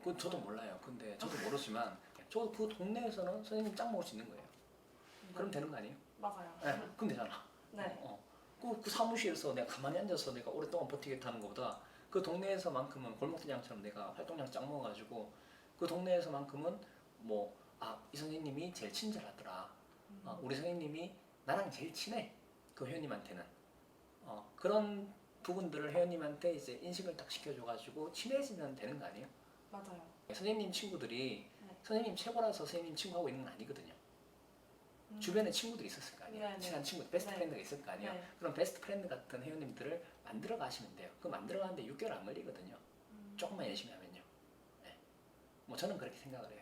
그건 저도 몰라요. 근데 저도 모르지만 저도 그 동네에서는 선생님 짱 먹을 수 있는 거예요. 그럼 되는 거 아니에요? 맞아요. 네, 그럼 되잖아. 네. 어. 그, 그 사무실에서 내가 가만히 앉아서 내가 오랫동안 버티겠다는 것보다 그 동네에서만큼은 골목대장처럼 내가 활동량 짱 먹어가지고 그 동네에서만큼은 뭐 아 이 선생님이 제일 친절하더라. 음. 어, 우리 선생님이 나랑 제일 친해. 그 회원님한테는 어, 그런 부분들을 회원님한테 이제 인식을 딱 시켜줘가지고 친해지면 되는 거 아니에요? 맞아요. 선생님 친구들이 네. 선생님 최고라서 선생님 친구하고 있는 건 아니거든요. 음. 주변에 친구들이 있었을 거 아니에요. 네, 네. 친한 친구, 베스트 네. 프렌드가 있을 거 아니에요. 네. 그럼 베스트 프렌드 같은 회원님들을 만들어 가시면 돼요. 그 만들어 가는데 6개월 안 걸리거든요. 음. 조금만 열심히 하면요. 네. 뭐 저는 그렇게 생각을 해요.